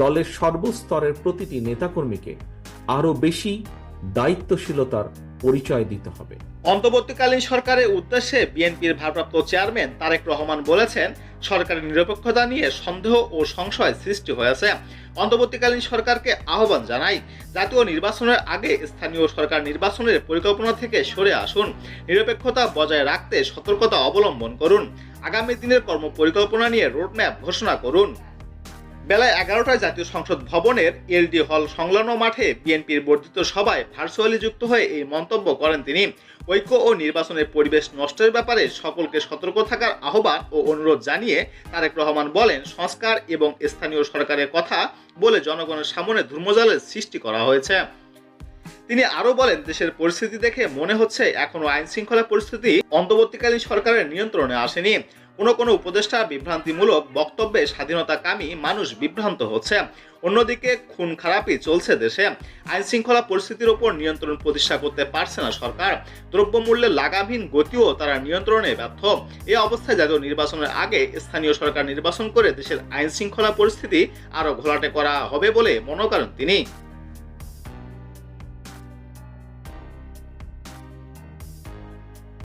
দলের সর্বস্তরের প্রতিটি নেতাকর্মীকে আরও বেশি দায়িত্বশীলতার পরিচয় দিতে হবে। অন্তর্বর্তীকালীন সরকারের উদ্দেশ্যে বিএনপির ভারপ্রাপ্ত চেয়ারম্যান তারেক রহমান বলেছেন, সরকারের নিরপেক্ষতা নিয়ে সন্দেহ ও সংশয় সৃষ্টি হয়েছে। অন্তর্বর্তীকালীন সরকারকে আহ্বান জানাই, জাতীয় নির্বাচনের আগে স্থানীয় সরকার নির্বাচনের পরিকল্পনা থেকে সরে আসুন। নিরপেক্ষতা বজায় রাখতে সতর্কতা অবলম্বন করুন। আগামী দিনের কর্ম পরিকল্পনা নিয়ে রোডম্যাপ ঘোষণা করুন। বেলা এগারোটায় জাতীয় সংসদ ভবনের এলডি হল সংলগ্ন মাঠে বিএনপির বর্ধিত সভায় ভার্চুয়ালি যুক্ত হয়ে এই মন্তব্য করেন তিনি। ঐক্য ও নির্বাচনের পরিবেশ নষ্টের ব্যাপারে সকলকে সতর্ক থাকার আহ্বান ও অনুরোধ জানিয়ে তারেক রহমান বলেন, সংস্কার এবং স্থানীয় সরকারের কথা বলে জনগণের সামনে ধূর্মজালের সৃষ্টি করা হয়েছে। তিনি আরও বলেন, দেশের পরিস্থিতি দেখে মনে হচ্ছে এখনও আইন শৃঙ্খলা পরিস্থিতি অন্তর্বর্তীকালীন সরকারের নিয়ন্ত্রণে আসেনি। কোনো কোনো উপদেষ্টা বিভ্রান্তিমূলক বক্তব্যে স্বাধীনতাকামী মানুষ বিভ্রান্ত হচ্ছে। অন্যদিকে খুন খারাপই চলছে দেশে। আইন শৃঙ্খলা পরিস্থিতির ওপর নিয়ন্ত্রণ প্রতিষ্ঠা করতে পারছে না সরকার। দ্রব্যমূল্যের লাগামহীন গতিও তারা নিয়ন্ত্রণে ব্যর্থ। এ অবস্থায় জাতীয় নির্বাচনের আগে স্থানীয় সরকার নির্বাচন করে দেশের আইন শৃঙ্খলা পরিস্থিতি আরও ঘোলাটে করা হবে বলে মনে করেন তিনি।